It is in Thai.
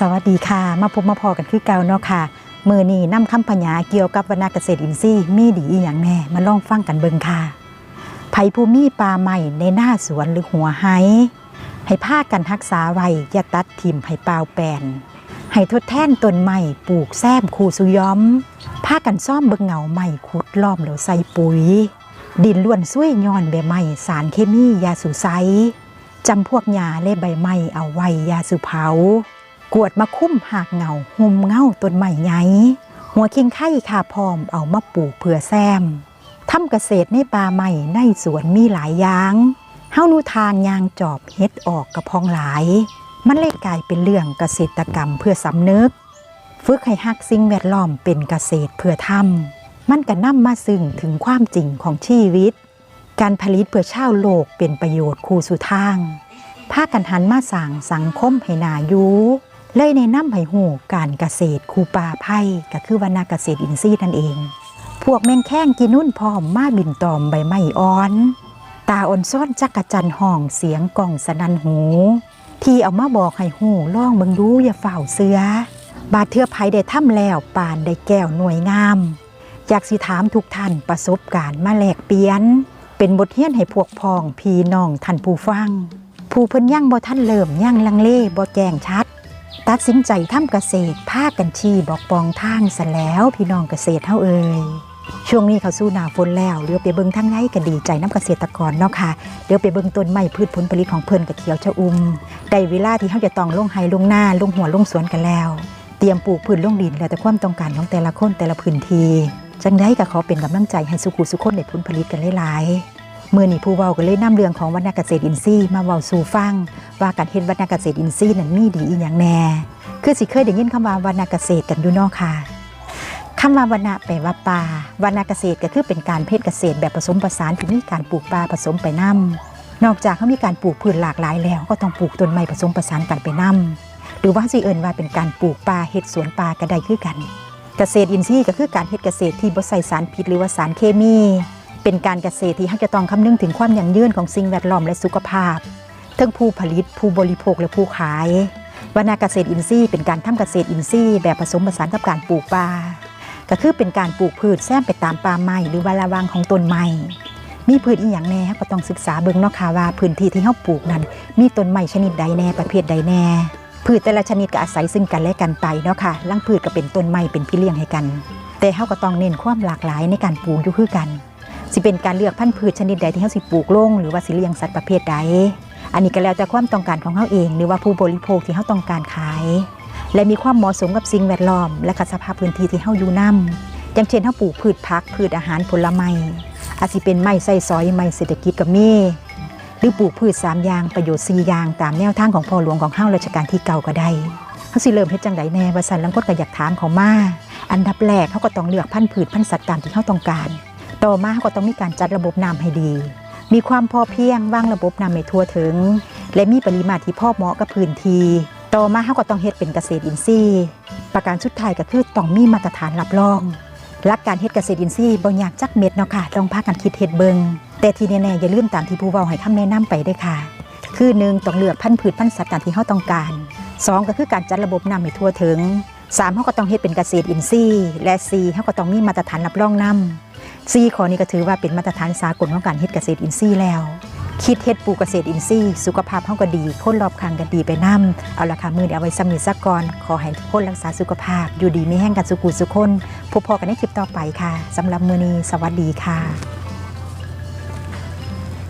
สวัสดีค่ะ มาพบมาพอกันคือเก่าเนาะค่ะ มือนี้นำคำพญาเกี่ยวกับวรรณเกษตรอินทรีย์มีดีอย่างแน่มาลองฟังกันเบิงค่ะไผภูมีป่าใหม่ในหน้าสวนหรือหัวไห้ให้ผ้ากันทักษาไว้อย่าตัดทิ่มให้เปล่าแปนให้ทดแทนต้นไม้ปลูกแซมคูสุย้อมผ้ากันซ่อมเบิ่งเหงาไม้ขุดล้อมแล้วใส่ปุ๋ย ดินล้วนซุ้ยย้อนใบไม้สารเคมียาสูไซจำพวกหญ้าและใบไม้เอาไว้ยาสูเผา กวดมาคุ้มหากเงาหุมเงาต้นใหม่ไงหัวคิงไข่ขาพร้อมเอามาปลูกเพื่อแซมทำเกษตรในป่าใหม่ในสวนมีหลายอย่างเฮ้านูทางยางจอบเฮ็ดออกกระพองหลาย มันเลยกลายเป็นเรื่องเกษตรกรรมเพื่อสำนึกฝึกให้ฮักสิ่งแวดล้อมเป็นเกษตรเพื่อทำมันก็นำมาซึ่งถึงความจริงของชีวิต การผลิตเพื่อชาวโลกเป็นประโยชน์คู่สู่ทางพากันหันมาสั่งสังคมให้นาอยู่ เลยในน้ำไผ่หูการเกษตรคูปาไพ่ก็คือวรรณเกษตรอินทรีย์นั่นเอง พวกแมงแข้งกินนุ่นพร้อมมาบินตอมใบไม้อ่อน ตาอ่อนซ่อนจักกะจันห้องเสียงกล่องสนันหู ที่เอามาบอกให้หูล่องเบิงดูอย่าเฝ้าเสือบาดเทือไผได้ถ้ำแล้วปานได้แก้วหน่วยงามอยากสิถามทุกท่านประสบการณ์มาแลกเปลี่ยน เป็นบทเรียนให้พวกพ้องพี่น้องท่านผู้ฟัง ผู้เพิ่นย่างบ่ท่านเริ่มย่างลังเลบ่แจ้งชัด ตัดสินใจทำเกษตรพาคกันชีบอกปองทางซะแล้วพี่น้องเกษตรเฮาเอ่ยช่วงนี้เขาสู้หนาฝนแล้วเดี๋ยวไปเบิ่งทางไหนก็ดีใจน้ำเกษตรกรเนาะค่ะเดี๋ยวไปเบิ่งต้นไม้พืชผลผลิตของเพิ่นกับเขียวชะอุ่มได้เวลาที่เฮาจะต้องลงไฮลงหน้าลงหัวลงสวนกันแล้ว เตรียมปลูกพืชลงดินแล้วแต่ความต้องการของแต่ละคนแต่ละพื้นที่จังได้ก็ขอเป็นกำลังใจให้สุขุสุขคนได้ผลผลิตกันหลายๆ มื่อนี้ผู้เว้าก็เลยนำเรื่องของวรรณเกษตรอินทรีย์มาเว้าสู่ฟัง ว่าการเฮ็ดวรรณเกษตรอินทรีย์นั้นมีดีอีหยังแน่ คือสิเคยได้ยินคำว่าวรรณเกษตรกันอยู่นาะค่ะคำว่าวรรณะแปลว่าป่าวรรณเกษตรก็คือเป็นการเพศเกษตรแบบผสมผสานที่มีการปลูกป่าผสมไปนํนอกจากเขามีการปลูกพืชหลากหลายแล้ว ก็ต้องปลูกต้นไม้ผสมผสานกันไปนํหรือว่าสิเอิ้นว่าเป็นการปลูกป่าเฮ็ดสวนป่าก็ได้คือกัน เกษตรอินทรีย์ก็คือการเฮ็ดเกษตรที่บ่ใส่สารพิษหรือว่าสารเคมี เป็นการเกษตรที่เราจะต้องคำนึงถึงความยั่งยืนของสิ่งแวดล้อมและสุขภาพ ทั้งผู้ผลิตผู้บริโภคและผู้ขายวรรณเกษตรอินทรีย์เป็นการทำเกษตรอินทรีย์แบบผสมผสานกับการปลูกป่าก็คือเป็นการปลูกพืชแซมไปตามป่าไม้หรือวาระวางของต้นไม้มีพืชอีหยังแน่เราก็ต้องศึกษาเบิ่งนาะค่ะว่าพื้นที่ที่เฮาปลูกนั้น มีต้นไม้ชนิดใดแน่ประเภทใดแน่พืชแต่ละชนิดก็อาศัยซึ่งกันและกันไปเนาะค่ะลังพืชก็เป็นต้นไม้เป็นพี่เลี้ยงให้กัน แต่เฮาก็ต้องเน้นความหลากหลายในการปลูกอยู่คือกัน สิเป็นการเลือกพันธุ์พืชชนิดใดที่เฮาสิปลูกลง หรือว่าสิเลี้ยงสัตว์ประเภทใด อันนี้ก็แล้วแต่ความต้องการของเฮาเอง หรือว่าผู้บริโภคที่เฮาต้องการขาย และมีความเหมาะสมกับสิ่งแวดล้อม และกับสภาพพื้นที่ที่เฮาอยู่นํอย่างเช่นเฮาปลูกพืชผักพืชอาหารผลไม้อาจสิเป็นไม้ไส้ซอยไม้เศรษฐกิจก็มีหรือปลูกพืชสามอย่างประโยชน์สี่อย่างตามแนวทางของพ่อหลวงของเฮารัชกาลที่เก่าก็ได้เฮาสิเริ่มเฮ็ดจังไดแน่ว่าซั่นลังคนก็อยากถามเขามา อันดับแรกเฮาก็ต้องเลือกพันธุ์พืชพันธุ์สัตว์ตามที่เฮาต้องการ ต่อมาเขาก็ต้องมีการจัดระบบน้ำให้ดี มีความพอเพียงวางระบบน้ำให้ทั่วถึง และมีปริมาตรที่พอเหมาะกับพื้นที่ต่อมาเขาก็ต้องเฮ็ดเป็นเกษตรอินทรีย์ ประการสุดท้ายก็คือต้องมีมาตรฐานรับรองหลักการเฮ็ดเกษตรอินทรีย์บ่ยากจักเม็ดเนาะค่ะต้องพากันคิดเฮ็ดเบิงแต่ที่แน่ๆอย่าลืมตามที่ผู้เว้าให้คำแนะนำไปด้วยค่ะ คือหนึ่งต้องเลือกพันธุ์พืชพันธุ์สัตว์ตามที่เฮาต้องการสองก็คือการจัดระบบน้ำให้ทั่วถึงสามเขาก็ต้องเฮ็ดเป็นเกษตรอินทรีย์ และสี่เขาก็ต้องมีมาตรฐานรับรองน้ำ ซีข้อนี้ก็ถือว่าเป็นมาตรฐานสากลของการเฮ็ดเกษตรอินทรีย์แล้ว คิดเฮ็ดปลูกเกษตรอินทรีย์ สุขภาพเฮาก็ดี คนรอบข้างก็ดีไปนํเอาละค่ะมื้อนี้เอาไว้สำนิสักก่อนขอให้ทุกคนรักษาสุขภาพ อยู่ดีมีแห้งกันสุขุสุขคนพบพอกันในคลิปต่อไปค่ะสำหรับมื้อนี้สวัสดีค่ะ